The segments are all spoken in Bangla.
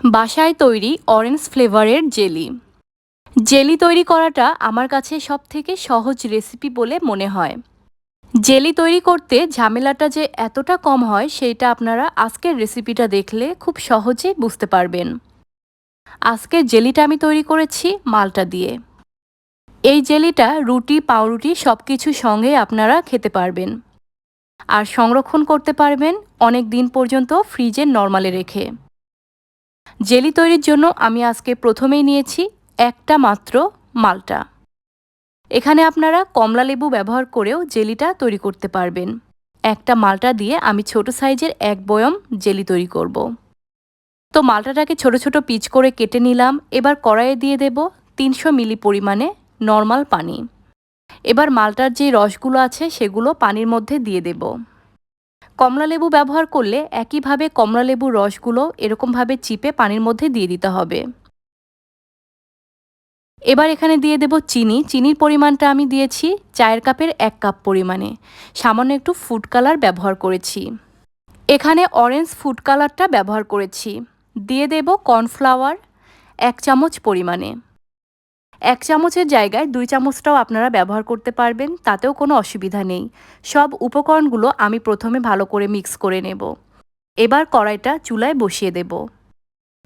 বাসায় তৈরি অরেঞ্জ ফ্লেভারের জেলি। জেলি তৈরি করাটা আমার কাছে সব থেকে সহজ রেসিপি বলে মনে হয়। জেলি তৈরি করতে ঝামেলাটা যে এতটা কম হয় সেইটা আপনারা আজকের রেসিপিটা দেখলে খুব সহজেই বুঝতে পারবেন। আজকের জেলিটা আমি তৈরি করেছি মালটা দিয়ে। এই জেলিটা রুটি, পাউরুটি সব কিছু সঙ্গে আপনারা খেতে পারবেন। আর সংরক্ষণ করতে পারবেন অনেক দিন পর্যন্ত ফ্রিজে নর্মালে রেখে। জেলি তৈরির জন্য আমি আজকে প্রথমেই নিয়েছি একটা মাত্র মালটা। এখানে আপনারা কমলা লেবু ব্যবহার করেও জেলিটা তৈরি করতে পারবেন। একটা মালটা দিয়ে আমি ছোট সাইজের এক বয়ম জেলি তৈরি করব। তো মালটাটাকে ছোট ছোট পিচ করে কেটে নিলাম। এবার কড়াইয়ে দিয়ে দেব তিনশো মিলি পরিমাণে নর্মাল পানি। এবার মালটার যে রসগুলো আছে সেগুলো পানির মধ্যে দিয়ে দেব। কমলা লেবু ব্যবহার করলে একইভাবে কমলা লেবুর রসগুলো এরকমভাবে চিপে পানির মধ্যে দিয়ে দিতে হবে। এবার এখানে দিয়ে দেব চিনি। চিনির পরিমাণটা আমি দিয়েছি চায়ের কাপের এক কাপ পরিমাণে। সামান্য একটু ফুড কালার ব্যবহার করেছি। এখানে অরেঞ্জ ফুড কালারটা ব্যবহার করেছি। দিয়ে দেব কর্নফ্লাওয়ার এক চামচ পরিমাণে। এক চামচের জায়গায় দুই চামচটাও আপনারা ব্যবহার করতে পারবেন, তাতেও কোনো অসুবিধা নেই। সব উপকরণগুলো আমি প্রথমে ভালো করে মিক্স করে নেব। এবার কড়াইটা চুলায় বসিয়ে দেব।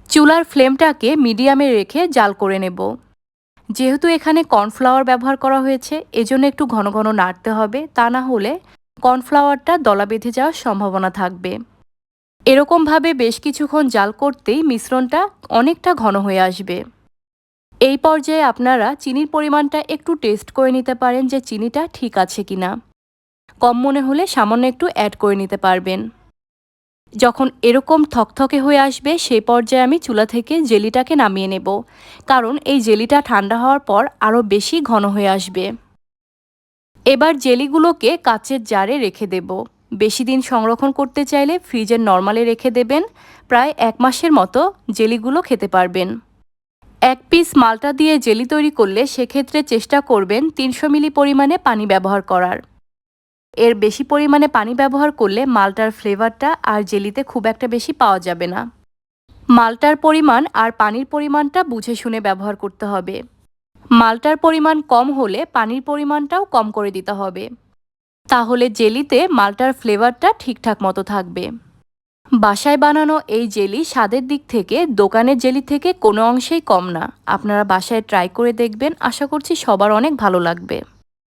চুলার ফ্লেমটাকে মিডিয়ামে রেখে জাল করে নেব। যেহেতু এখানে কর্নফ্লাওয়ার ব্যবহার করা হয়েছে, এজন্য একটু ঘন ঘন নাড়তে হবে, তা না হলে কর্নফ্লাওয়ারটা দলা বেঁধে যাওয়ার সম্ভাবনা থাকবে। এরকমভাবে বেশ কিছুক্ষণ জাল করতেই মিশ্রণটা অনেকটা ঘন হয়ে আসবে। এই পর্যায়ে আপনারা চিনির পরিমাণটা একটু টেস্ট করে নিতে পারেন যে চিনিটা ঠিক আছে কি না কম মনে হলে সামান্য একটু অ্যাড করে নিতে পারবেন। যখন এরকম থকথকে হয়ে আসবে, সেই পর্যায়ে আমি চুলা থেকে জেলিটাকে নামিয়ে নেব। কারণ এই জেলিটা ঠান্ডা হওয়ার পর আরও বেশি ঘন হয়ে আসবে। এবার জেলিগুলোকে কাচের জারে রেখে দেব। বেশি দিন সংরক্ষণ করতে চাইলে ফ্রিজের নর্মালে রেখে দেবেন। প্রায় এক মাসের মতো জেলিগুলো খেতে পারবেন। এক পিস মালটা দিয়ে জেলি তৈরি করলে সেক্ষেত্রে চেষ্টা করবেন তিনশো মিলি পরিমাণে পানি ব্যবহার করার। এর বেশি পরিমাণে পানি ব্যবহার করলে মালটার ফ্লেভারটা আর জেলিতে খুব একটা বেশি পাওয়া যাবে না। মালটার পরিমাণ আর পানির পরিমাণটা বুঝে শুনে ব্যবহার করতে হবে। মালটার পরিমাণ কম হলে পানির পরিমাণটাও কম করে দিতে হবে। তাহলে জেলিতে মালটার ফ্লেভারটা ঠিকঠাক মতো থাকবে। বাসায় বানানো এই জেলি স্বাদের দিক থেকে, দোকানের জেলি থেকে কোনো অংশেই কম না। আপনারা বাসায় ট্রাই করে দেখবেন। আশা করছি সবার অনেক ভালো লাগবে।